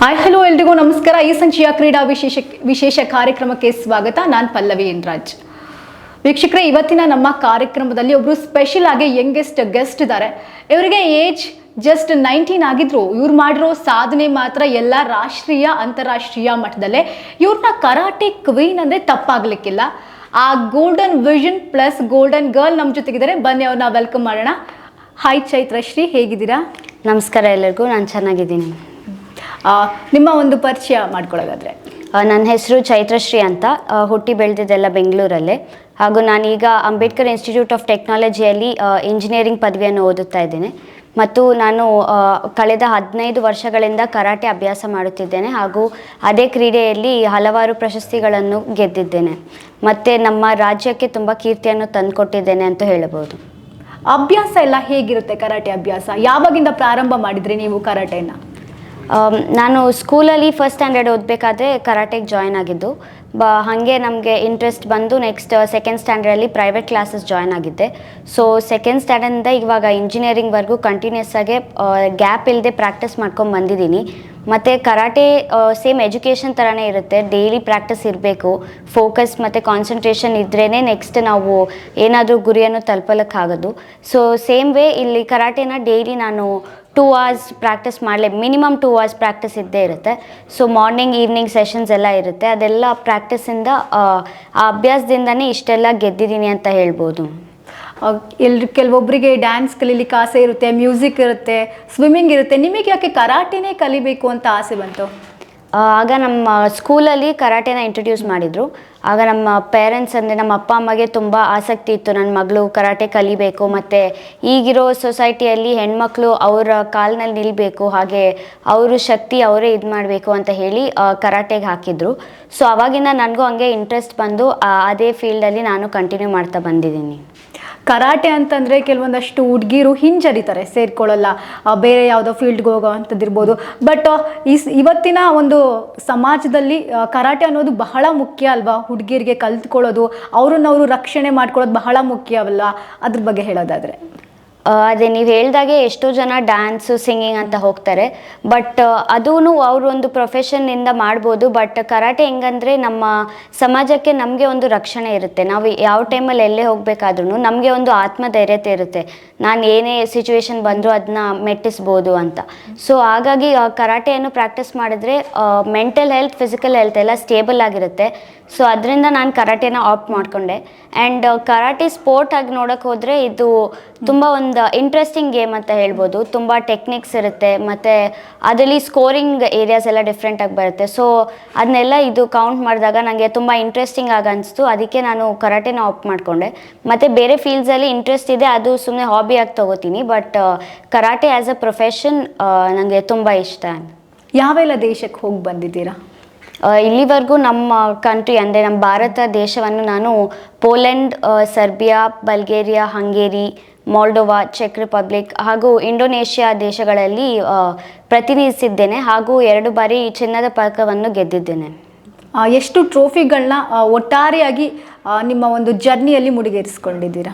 Hi hello ಎಲ್ರಿಗೂ. ನಮಸ್ಕಾರ. ಈ ಸಂಚಿಯ ಕ್ರೀಡಾ ವಿಶೇಷ ವಿಶೇಷ ಕಾರ್ಯಕ್ರಮಕ್ಕೆ ಸ್ವಾಗತ. ನಾನು ಪಲ್ಲವಿ ಎನ್ರಾಜ್ ವೀಕ್ಷಕರೇ, ಇವತ್ತಿನ ನಮ್ಮ ಕಾರ್ಯಕ್ರಮದಲ್ಲಿ ಒಬ್ರು ಸ್ಪೆಷಲ್ ಆಗಿ ಯಂಗೆಸ್ಟ್ ಗೆಸ್ಟ್ ಇದ್ದಾರೆ. ಇವರಿಗೆ ಏಜ್ ಜಸ್ಟ್ ನೈನ್ಟೀನ್ ಆಗಿದ್ರು. ಇವ್ರು ಮಾಡಿರೋ ಸಾಧನೆ ಮಾತ್ರ ಎಲ್ಲ ರಾಷ್ಟ್ರೀಯ, ಅಂತಾರಾಷ್ಟ್ರೀಯ ಮಟ್ಟದಲ್ಲೇ. ಇವ್ರನ್ನ ಕರಾಟೆ ಕ್ವೀನ್ ಅಂದ್ರೆ ತಪ್ಪಾಗ್ಲಿಕ್ಕಿಲ್ಲ. ಆ golden vision plus golden girl ನಮ್ಮ ಜೊತೆಗಿದ್ದಾರೆ. ಬನ್ನಿ ಅವ್ರನ್ನ ವೆಲ್ಕಮ್ ಮಾಡೋಣ. ಹಾಯ್ ಚೈತ್ರಶ್ರೀ ಹೇಗಿದ್ದೀರಾ? ನಮಸ್ಕಾರ ಎಲ್ಲರಿಗೂ ನಾನು ಚೆನ್ನಾಗಿದ್ದೀನಿ. ನಿಮ್ಮ ಒಂದು ಪರಿಚಯ ಮಾಡ್ಕೊಳ್ಳೋದಾದ್ರೆ ನನ್ನ ಹೆಸರು ಚೈತ್ರಶ್ರೀ ಅಂತ. ಹುಟ್ಟಿ ಬೆಳೆದಿದ್ದೆಲ್ಲ ಬೆಂಗಳೂರಲ್ಲೇ. ಹಾಗೂ ನಾನೀಗ ಅಂಬೇಡ್ಕರ್ ಇನ್ಸ್ಟಿಟ್ಯೂಟ್ ಆಫ್ ಟೆಕ್ನಾಲಜಿಯಲ್ಲಿ ಇಂಜಿನಿಯರಿಂಗ್ ಪದವಿಯನ್ನು ಓದುತ್ತಾ ಇದ್ದೇನೆ. ಮತ್ತು ನಾನು ಕಳೆದ ಹದಿನೈದು ವರ್ಷಗಳಿಂದ ಕರಾಟೆ ಅಭ್ಯಾಸ ಮಾಡುತ್ತಿದ್ದೇನೆ. ಹಾಗೂ ಅದೇ ಕ್ರೀಡೆಯಲ್ಲಿ ಹಲವಾರು ಪ್ರಶಸ್ತಿಗಳನ್ನು ಗೆದ್ದಿದ್ದೇನೆ. ಮತ್ತು ನಮ್ಮ ರಾಜ್ಯಕ್ಕೆ ತುಂಬ ಕೀರ್ತಿಯನ್ನು ತಂದುಕೊಟ್ಟಿದ್ದೇನೆ ಅಂತ ಹೇಳಬಹುದು. ಅಭ್ಯಾಸ ಎಲ್ಲ ಹೇಗಿರುತ್ತೆ ಕರಾಟೆ ಅಭ್ಯಾಸ? ಯಾವಾಗಿಂದ ಪ್ರಾರಂಭ ಮಾಡಿದ್ರಿ ನೀವು ಕರಾಟೆನ ಆಮ್, ನಾನು ಸ್ಕೂಲಲ್ಲಿ ಫಸ್ಟ್ ಸ್ಟ್ಯಾಂಡರ್ಡ್ ಓದಬೇಕಾದ್ರೆ ಕರಾಟೆಗೆ ಜಾಯ್ನ್ ಆಗಿದ್ದು. ಬ, ಹಾಗೆ ನಮಗೆ ಇಂಟ್ರೆಸ್ಟ್ ಬಂದು ನೆಕ್ಸ್ಟ್ ಸೆಕೆಂಡ್ ಸ್ಟ್ಯಾಂಡರ್ಡಲ್ಲಿ ಪ್ರೈವೇಟ್ ಕ್ಲಾಸಸ್ ಜಾಯ್ನ್ ಆಗಿದ್ದೆ. ಸೊ ಸೆಕೆಂಡ್ ಸ್ಟ್ಯಾಂಡರ್ಡಿಂದ ಇವಾಗ ಇಂಜಿನಿಯರಿಂಗ್ವರೆಗೂ ಕಂಟಿನ್ಯೂಸ್ ಆಗಿ ಗ್ಯಾಪ್ ಇಲ್ಲದೆ ಪ್ರಾಕ್ಟೀಸ್ ಮಾಡ್ಕೊಂಡು ಬಂದಿದ್ದೀನಿ. ಮತ್ತು ಕರಾಟೆ ಸೇಮ್ ಎಜುಕೇಷನ್ ಥರನೇ ಇರುತ್ತೆ. ಡೈಲಿ ಪ್ರಾಕ್ಟೀಸ್ ಇರಬೇಕು. ಫೋಕಸ್ ಮತ್ತು ಕಾನ್ಸಂಟ್ರೇಷನ್ ಇದ್ರೇ ನೆಕ್ಸ್ಟ್ ನಾವು ಏನಾದರೂ ಗುರಿಯನ್ನು ತಲುಪಲಕ್ಕಾಗೋದು. ಸೊ ಸೇಮ್ ವೇ ಇಲ್ಲಿ ಕರಾಟೆನ ಡೈಲಿ ನಾನು ಟೂ ಅವರ್ಸ್ ಪ್ರಾಕ್ಟೀಸ್ ಮಾಡಲೇ ಮಿನಿಮಮ್ ಟೂ ಅವರ್ಸ್ ಪ್ರಾಕ್ಟೀಸ್ ಇದ್ದೇ ಇರುತ್ತೆ. ಸೊ ಮಾರ್ನಿಂಗ್ ಈವ್ನಿಂಗ್ ಸೆಷನ್ಸ್ ಎಲ್ಲ ಇರುತ್ತೆ. ಅದೆಲ್ಲ ಪ್ರಾಕ್ಟೀಸಿಂದ ಆ ಅಭ್ಯಾಸದಿಂದನೇ ಇಷ್ಟೆಲ್ಲ ಗೆದ್ದಿದ್ದೀನಿ ಅಂತ ಹೇಳ್ಬೋದು. ಎಲ್ರು ಕೆಲವೊಬ್ಬರಿಗೆ ಡ್ಯಾನ್ಸ್ ಕಲೀಲಿಕ್ಕೆ ಆಸೆ ಇರುತ್ತೆ ಮ್ಯೂಸಿಕ್ ಇರುತ್ತೆ ಸ್ವಿಮ್ಮಿಂಗ್ ಇರುತ್ತೆ. ನಿಮಗೆ ಯಾಕೆ ಕರಾಟೆನೇ ಕಲಿಬೇಕು ಅಂತ ಆಸೆ ಬಂತು? ಆಗ ನಮ್ಮ ಸ್ಕೂಲಲ್ಲಿ ಕರಾಟೆನ ಇಂಟ್ರೊಡ್ಯೂಸ್ ಮಾಡಿದರು. ಆಗ ನಮ್ಮ ಪೇರೆಂಟ್ಸ್ ಅಂದರೆ ನಮ್ಮ ಅಪ್ಪ, ಅಮ್ಮಗೆ ತುಂಬ ಆಸಕ್ತಿ ಇತ್ತು. ನನ್ನ ಮಗಳು ಕರಾಟೆ ಕಲಿಬೇಕು, ಮತ್ತು ಈಗಿರೋ ಸೊಸೈಟಿಯಲ್ಲಿ ಹೆಣ್ಮಕ್ಳು ಅವರ ಕಾಲ್ನಲ್ಲಿ ನಿಲ್ಲಬೇಕು ಹಾಗೆ ಅವರು ಶಕ್ತಿ ಅವರೇ ಇದು ಮಾಡಬೇಕು ಅಂತ ಹೇಳಿ ಕರಾಟೆಗೆ ಹಾಕಿದರು. ಸೊ ಅವಾಗಿಂದ ನನಗೂ ಹಂಗೆ ಇಂಟ್ರೆಸ್ಟ್ ಬಂದು ಅದೇ ಫೀಲ್ಡಲ್ಲಿ ನಾನು ಕಂಟಿನ್ಯೂ ಮಾಡ್ತಾ ಬಂದಿದ್ದೀನಿ. ಕರಾಟೆ ಅಂತಂದ್ರೆ ಕೆಲವೊಂದಷ್ಟು ಹುಡುಗಿರು ಹಿಂಜರಿತಾರೆ, ಸೇರ್ಕೊಳ್ಳಲ್ಲ. ಬೇರೆ ಯಾವುದೋ ಫೀಲ್ಡ್ಗೆ ಹೋಗೋ ಅಂಥದ್ದಿರ್ಬೋದು ಬಟ್ ಇವತ್ತಿನ ಒಂದು ಸಮಾಜದಲ್ಲಿ ಕರಾಟೆ ಅನ್ನೋದು ಬಹಳ ಮುಖ್ಯ ಅಲ್ವಾ? ಹುಡುಗಿರಿಗೆ ಕಲ್ತ್ಕೊಳ್ಳೋದು, ಅವ್ರನ್ನ ಅವರು ರಕ್ಷಣೆ ಮಾಡ್ಕೊಳ್ಳೋದು ಬಹಳ ಮುಖ್ಯವಲ್ಲ? ಅದ್ರ ಬಗ್ಗೆ ಹೇಳೋದಾದ್ರೆ. ಅದೇ ನೀವು ಹೇಳ್ದಾಗೆ ಎಷ್ಟೋ ಜನ ಡ್ಯಾನ್ಸು ಸಿಂಗಿಂಗ್ ಅಂತ ಹೋಗ್ತಾರೆ. ಬಟ್ ಅದೂ ಅವರು ಒಂದು ಪ್ರೊಫೆಷನ್ನಿಂದ ಮಾಡ್ಬೋದು. ಬಟ್ ಕರಾಟೆ ಹೆಂಗಂದ್ರೆ ನಮ್ಮ ಸಮಾಜಕ್ಕೆ ನಮಗೆ ಒಂದು ರಕ್ಷಣೆ ಇರುತ್ತೆ. ನಾವು ಯಾವ ಟೈಮಲ್ಲಿ ಎಲ್ಲೇ ಹೋಗಬೇಕಾದ್ರೂ ನಮಗೆ ಒಂದು ಆತ್ಮಧೈರ್ಯತೆ ಇರುತ್ತೆ. ನಾನು ಏನೇ ಸಿಚುವೇಶನ್ ಬಂದರೂ ಅದನ್ನ ಮೆಟ್ಟಿಸ್ಬೋದು ಅಂತ. ಸೊ ಹಾಗಾಗಿ ಕರಾಟೆಯನ್ನು ಪ್ರಾಕ್ಟೀಸ್ ಮಾಡಿದ್ರೆ ಮೆಂಟಲ್ ಹೆಲ್ತ್ ಫಿಸಿಕಲ್ ಹೆಲ್ತ್ ಎಲ್ಲ ಸ್ಟೇಬಲ್ ಆಗಿರುತ್ತೆ. ಸೊ ಅದರಿಂದ ನಾನು ಕರಾಟೆನ ಆಪ್ಟ್ ಮಾಡಿಕೊಂಡೆ. ಆ್ಯಂಡ್ ಕರಾಟೆ ಸ್ಪೋರ್ಟ್ ಆಗಿ ನೋಡೋಕ್ಕೆ ಹೋದರೆ ಇದು ತುಂಬ ಒಂದು ಇಂಟ್ರೆಸ್ಟಿಂಗ್ ಗೇಮ್ ಅಂತ ಹೇಳ್ಬೋದು. ತುಂಬ ಟೆಕ್ನಿಕ್ಸ್ ಇರುತ್ತೆ. ಮತ್ತು ಅದರಲ್ಲಿ ಸ್ಕೋರಿಂಗ್ ಏರಿಯಾಸ್ ಎಲ್ಲ ಡಿಫ್ರೆಂಟಾಗಿ ಬರುತ್ತೆ. ಸೊ ಅದನ್ನೆಲ್ಲ ಇದು ಕೌಂಟ್ ಮಾಡಿದಾಗ ನನಗೆ ತುಂಬ ಇಂಟ್ರೆಸ್ಟಿಂಗ್ ಆಗಿ ಅನಿಸ್ತು. ಅದಕ್ಕೆ ನಾನು ಕರಾಟೆನ ಆಪ್ ಮಾಡಿಕೊಂಡೆ. ಮತ್ತು ಬೇರೆ ಫೀಲ್ಡ್ಸಲ್ಲಿ ಇಂಟ್ರೆಸ್ಟ್ ಇದೆ. ಅದು ಸುಮ್ಮನೆ ಹಾಬಿಯಾಗಿ ತೊಗೋತೀನಿ. But karate as a profession ನನಗೆ ತುಂಬ ಇಷ್ಟ. ಯಾವೆಲ್ಲ ದೇಶಕ್ಕೆ ಹೋಗಿ ಬಂದಿದ್ದೀರಾ? ಇಲ್ಲಿವರೆಗೂ ನಮ್ಮ ಕಂಟ್ರಿ ಅಂದರೆ ನಮ್ಮ ಭಾರತ ದೇಶವನ್ನು ನಾನು Poland Serbia Bulgaria Hungary Moldova, check Republic ಹಾಗೂ ಇಂಡೋನೇಷ್ಯಾ ದೇಶಗಳಲ್ಲಿ ಪ್ರತಿನಿಧಿಸಿದ್ದೇನೆ ಹಾಗೂ ಎರಡು ಬಾರಿ ಚಿನ್ನದ ಪದಕವನ್ನು ಗೆದ್ದಿದ್ದೇನೆ. ಎಷ್ಟು ಟ್ರೋಫಿಗಳನ್ನ ಒಟ್ಟಾರೆಯಾಗಿ ನಿಮ್ಮ ಒಂದು ಜರ್ನಿಯಲ್ಲಿ ಮುಡಿಗೇರಿಸ್ಕೊಂಡಿದ್ದೀರಾ?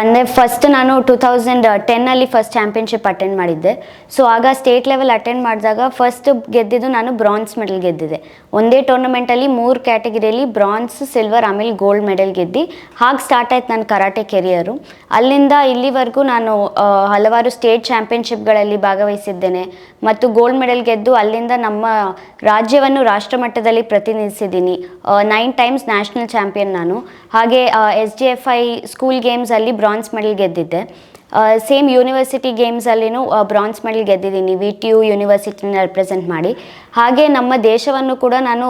ಅಂದರೆ ಫಸ್ಟ್ ನಾನು ಟೂ ತೌಸಂಡ್ ಟೆನ್ನಲ್ಲಿ ಫಸ್ಟ್ ಚಾಂಪಿಯನ್ಶಿಪ್ ಅಟೆಂಡ್ ಮಾಡಿದ್ದೆ. ಸೊ ಆಗ ಸ್ಟೇಟ್ ಲೆವೆಲ್ ಅಟೆಂಡ್ ಮಾಡಿದಾಗ ಫಸ್ಟ್ ಗೆದ್ದಿದ್ದು ನಾನು ಬ್ರಾನ್ಸ್ ಮೆಡಲ್ ಗೆದ್ದಿದ್ದೆ. ಒಂದೇ ಟೂರ್ನಮೆಂಟಲ್ಲಿ ಮೂರು ಕ್ಯಾಟಗರಿಯಲ್ಲಿ ಬ್ರಾನ್ಸ್ ಸಿಲ್ವರ್ ಆಮೇಲೆ ಗೋಲ್ಡ್ ಮೆಡಲ್ ಗೆದ್ದು. ಹಾಗೆ ಸ್ಟಾರ್ಟ್ ಆಯ್ತು ನನ್ನ ಕರಾಟೆ ಕೆರಿಯರು ಅಲ್ಲಿಂದ ಇಲ್ಲಿವರೆಗೂ ನಾನು ಹಲವಾರು ಸ್ಟೇಟ್ ಚಾಂಪಿಯನ್ಶಿಪ್ಗಳಲ್ಲಿ ಭಾಗವಹಿಸಿದ್ದೇನೆ. ಮತ್ತು ಗೋಲ್ಡ್ ಮೆಡಲ್ ಗೆದ್ದು ಅಲ್ಲಿಂದ ನಮ್ಮ ರಾಜ್ಯವನ್ನು ರಾಷ್ಟ್ರಮಟ್ಟದಲ್ಲಿ ಪ್ರತಿನಿಧಿಸಿದ್ದೀನಿ. ನೈನ್ ಟೈಮ್ಸ್ ನ್ಯಾಷನಲ್ ಚಾಂಪಿಯನ್ ನಾನು. ಹಾಗೆ S D F I school ಗೇಮ್ಸಲ್ಲಿ bronze medal ಗೆದ್ದಿದ್ದೆ. ಸೇಮ್ ಯೂನಿವರ್ಸಿಟಿ ಗೇಮ್ಸಲ್ಲಿನೂ ಬ್ರಾನ್ಸ್ ಮೆಡಲ್ ಗೆದ್ದಿದ್ದೀನಿ. ವಿ ಟಿ ಯು ಯೂನಿವರ್ಸಿಟಿನ ರೆಪ್ರೆಸೆಂಟ್ ಮಾಡಿ. ಹಾಗೆ ನಮ್ಮ ದೇಶವನ್ನು ಕೂಡ ನಾನು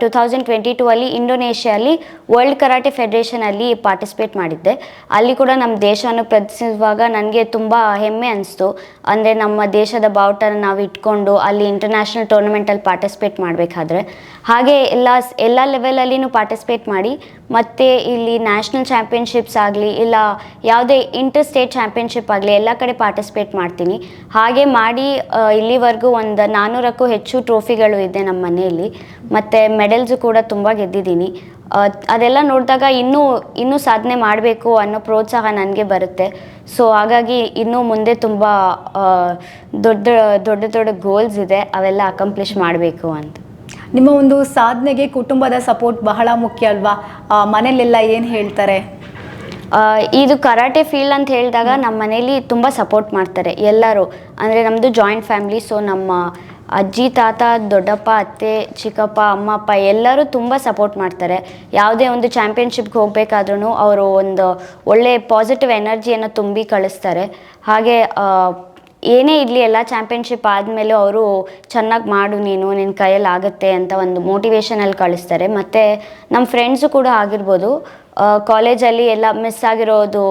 ಟು ತೌಸಂಡ್ ಟ್ವೆಂಟಿ ಟೂ ಅಲ್ಲಿ ಇಂಡೋನೇಷ್ಯಾಲಿ ವರ್ಲ್ಡ್ ಕರಾಟೆ ಫೆಡರೇಷನಲ್ಲಿ ಪಾರ್ಟಿಸಿಪೇಟ್ ಮಾಡಿದ್ದೆ. ಅಲ್ಲಿ ಕೂಡ ನಮ್ಮ ದೇಶವನ್ನು ಪ್ರದರ್ಶಿಸುವಾಗ ನನಗೆ ತುಂಬ ಹೆಮ್ಮೆ ಅನಿಸ್ತು. ಅಂದರೆ ನಮ್ಮ ದೇಶದ ಬಾವುಟನ ನಾವು ಇಟ್ಕೊಂಡು ಅಲ್ಲಿ ಇಂಟರ್ನ್ಯಾಷನಲ್ ಟೂರ್ನಮೆಂಟಲ್ಲಿ ಪಾರ್ಟಿಸಿಪೇಟ್ ಮಾಡಬೇಕಾದ್ರೆ. ಹಾಗೆ ಎಲ್ಲ ಎಲ್ಲ ಲೆವೆಲಲ್ಲಿನೂ ಪಾರ್ಟಿಸಿಪೇಟ್ ಮಾಡಿ, ಮತ್ತು ಇಲ್ಲಿ ನ್ಯಾಷನಲ್ ಚಾಂಪಿಯನ್ಶಿಪ್ಸ್ ಆಗಲಿ, ಇಲ್ಲ ಯಾವುದೇ ಇಂಟರ್ ಸ್ಟೇಟ್ ಚಾಂಪಿಯನ್ಶಿಪ್ ಚಾಂಪಿಯನ್ಶಿಪ್ ಆಗಲಿ, ಎಲ್ಲ ಕಡೆ ಪಾರ್ಟಿಸಿಪೇಟ್ ಮಾಡ್ತೀನಿ. ಹಾಗೆ ಮಾಡಿ ಇಲ್ಲಿವರೆಗೂ ಒಂದು ನಾನ್ನೂರಕ್ಕೂ ಹೆಚ್ಚು ಟ್ರೋಫಿಗಳು ಇದೆ ನಮ್ಮ ಮನೆಯಲ್ಲಿ. ಮತ್ತು ಮೆಡಲ್ಸು ಕೂಡ ತುಂಬ ಗೆದ್ದಿದ್ದೀನಿ. ಅದೆಲ್ಲ ನೋಡಿದಾಗ ಇನ್ನೂ ಇನ್ನೂ ಸಾಧನೆ ಮಾಡಬೇಕು ಅನ್ನೋ ಪ್ರೋತ್ಸಾಹ ನನಗೆ ಬರುತ್ತೆ. ಸೊ ಹಾಗಾಗಿ ಇನ್ನೂ ಮುಂದೆ ತುಂಬ ದೊಡ್ಡ ದೊಡ್ಡ ದೊಡ್ಡ ಗೋಲ್ಸ್ ಇದೆ, ಅವೆಲ್ಲ ಅಕಂಪ್ಲಿಷ್ ಮಾಡಬೇಕು ಅಂತ. ನಿಮ್ಮ ಒಂದು ಸಾಧನೆಗೆ ಕುಟುಂಬದ ಸಪೋರ್ಟ್ ಬಹಳ ಮುಖ್ಯ ಅಲ್ವಾ? ಮನೇಲೆಲ್ಲ ಏನು ಹೇಳ್ತಾರೆ? ಇದು ಕರಾಟೆ ಫೀಲ್ಡ್ ಅಂತ ಹೇಳಿದಾಗ ನಮ್ಮ ಮನೇಲಿ ತುಂಬ ಸಪೋರ್ಟ್ ಮಾಡ್ತಾರೆ ಎಲ್ಲರೂ. ಅಂದರೆ ನಮ್ಮದು ಜಾಯಿಂಟ್ ಫ್ಯಾಮಿಲಿ ಸೊ ನಮ್ಮ ಅಜ್ಜಿ ತಾತ ದೊಡ್ಡಪ್ಪ ಅತ್ತೆ ಚಿಕ್ಕಪ್ಪ ಅಮ್ಮ ಅಪ್ಪ ಎಲ್ಲರೂ ತುಂಬ ಸಪೋರ್ಟ್ ಮಾಡ್ತಾರೆ. ಯಾವುದೇ ಒಂದು ಚಾಂಪಿಯನ್ಶಿಪ್ಗೆ ಹೋಗಬೇಕಾದ್ರೂ ಅವರು ಒಂದು ಒಳ್ಳೆ ಪಾಸಿಟಿವ್ ಎನರ್ಜಿಯನ್ನು ತುಂಬಿ ಕಳಿಸ್ತಾರೆ. ಹಾಗೆ ಏನೇ ಇರಲಿ ಎಲ್ಲ ಚಾಂಪಿಯನ್ಶಿಪ್ ಆದಮೇಲೆ ಅವರು ಚೆನ್ನಾಗಿ ಮಾಡು ನೀನು ನಿನ್ನ ಕೈಯಲ್ಲಿ ಆಗುತ್ತೆ ಅಂತ ಒಂದು ಮೋಟಿವೇಶನಲ್ಲಿ ಕಳಿಸ್ತಾರೆ. ಮತ್ತು ನಮ್ಮ ಫ್ರೆಂಡ್ಸು ಕೂಡ ಆಗಿರ್ಬೋದು. ಕಾಲೇಜಲ್ಲಿ ಎಲ್ಲ ಮಿಸ್ ಆಗಿರೋದು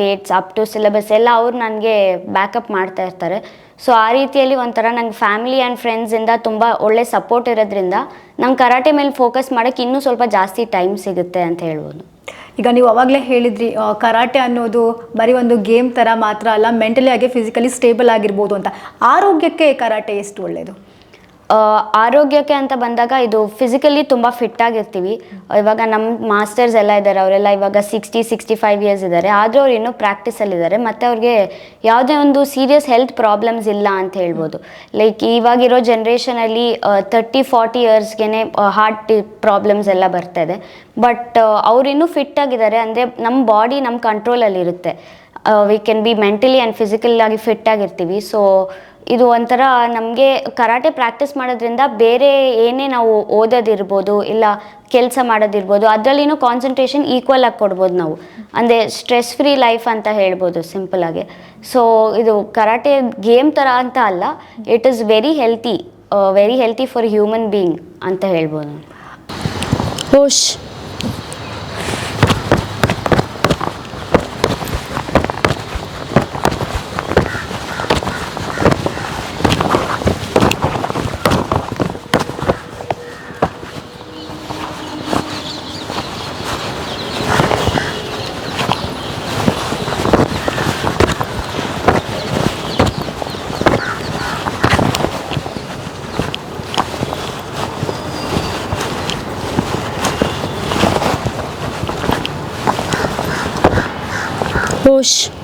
ಡೇಟ್ಸ್ ಅಪ್ ಟು ಸಿಲೆಬಸ್ ಎಲ್ಲ ಅವ್ರು ನನಗೆ ಬ್ಯಾಕಪ್ ಮಾಡ್ತಾ ಇರ್ತಾರೆ. ಸೊ ಆ ರೀತಿಯಲ್ಲಿ ಒಂಥರ ನಂಗೆ ಫ್ಯಾಮಿಲಿ ಆ್ಯಂಡ್ ಫ್ರೆಂಡ್ಸಿಂದ ತುಂಬ ಒಳ್ಳೆ ಸಪೋರ್ಟ್ ಇರೋದ್ರಿಂದ ನಂಗೆ ಕರಾಟೆ ಮೇಲೆ ಫೋಕಸ್ ಮಾಡೋಕ್ಕೆ ಇನ್ನೂ ಸ್ವಲ್ಪ ಜಾಸ್ತಿ ಟೈಮ್ ಸಿಗುತ್ತೆ ಅಂತ ಹೇಳ್ಬೋದು. ಈಗ ನೀವು ಅವಾಗಲೇ ಹೇಳಿದ್ರಿ ಕರಾಟೆ ಅನ್ನೋದು ಬರೀ ಒಂದು ಗೇಮ್ ಥರ ಮಾತ್ರ ಅಲ್ಲ ಮೆಂಟಲಿ ಆಗಿ ಫಿಸಿಕಲಿ ಸ್ಟೇಬಲ್ ಆಗಿರ್ಬೋದು ಅಂತ. ಆರೋಗ್ಯಕ್ಕೆ ಕರಾಟೆ ಎಷ್ಟು ಒಳ್ಳೆಯದು ಆರೋಗ್ಯಕ್ಕೆ ಅಂತ ಬಂದಾಗ ಇದು ಫಿಸಿಕಲಿ ತುಂಬ ಫಿಟ್ ಆಗಿರ್ತೀವಿ. ಇವಾಗ ನಮ್ಮ ಮಾಸ್ಟರ್ಸ್ ಎಲ್ಲ ಇದ್ದಾರೆ ಅವರೆಲ್ಲ ಇವಾಗ ಸಿಕ್ಸ್ಟಿ ಸಿಕ್ಸ್ಟಿ ಫೈವ್ ಇಯರ್ಸ್ ಇದ್ದಾರೆ ಆದರೂ ಅವ್ರು ಇನ್ನೂ ಪ್ರಾಕ್ಟೀಸಲ್ಲಿದ್ದಾರೆ ಮತ್ತು ಅವ್ರಿಗೆ ಯಾವುದೇ ಒಂದು ಸೀರಿಯಸ್ ಹೆಲ್ತ್ ಪ್ರಾಬ್ಲಮ್ಸ್ ಇಲ್ಲ ಅಂತ ಹೇಳ್ಬೋದು. ಲೈಕ್ ಇವಾಗಿರೋ ಜನ್ರೇಷನಲ್ಲಿ ತರ್ಟಿ ಫಾರ್ಟಿ ಇಯರ್ಸ್ಗೆ ಹಾರ್ಟ್ ಪ್ರಾಬ್ಲಮ್ಸ್ ಎಲ್ಲ ಬರ್ತಾ ಇದೆ. ಬಟ್ ಅವ್ರಿನ್ನೂ ಫಿಟ್ ಆಗಿದ್ದಾರೆ ಅಂದರೆ ನಮ್ಮ ಬಾಡಿ ನಮ್ಮ ಕಂಟ್ರೋಲಲ್ಲಿರುತ್ತೆ we can be mentally and physical ಆಗಿ ಫಿಟ್ ಆಗಿರ್ತೀವಿ. ಸೊ ಇದು ಒಂಥರ ನಮಗೆ ಕರಾಟೆ ಪ್ರಾಕ್ಟೀಸ್ ಮಾಡೋದ್ರಿಂದ ಬೇರೆ ಏನೇ ನಾವು ಓದೋದಿರ್ಬೋದು ಇಲ್ಲ ಕೆಲಸ ಮಾಡೋದಿರ್ಬೋದು, ಅದರಲ್ಲಿನೂ ಕಾನ್ಸಂಟ್ರೇಷನ್ ಈಕ್ವಲ್ ಆಗಿ ಕೊಡ್ಬೋದು ನಾವು. ಅಂದರೆ ಸ್ಟ್ರೆಸ್ ಫ್ರೀ ಲೈಫ್ ಅಂತ ಹೇಳ್ಬೋದು ಸಿಂಪಲ್ ಆಗಿ. ಸೊ ಇದು ಕರಾಟೆ ಗೇಮ್ ಥರ ಅಂತ ಅಲ್ಲ it is very healthy very healthy for human being ಅಂತ ಹೇಳ್ಬೋದು. Roxo.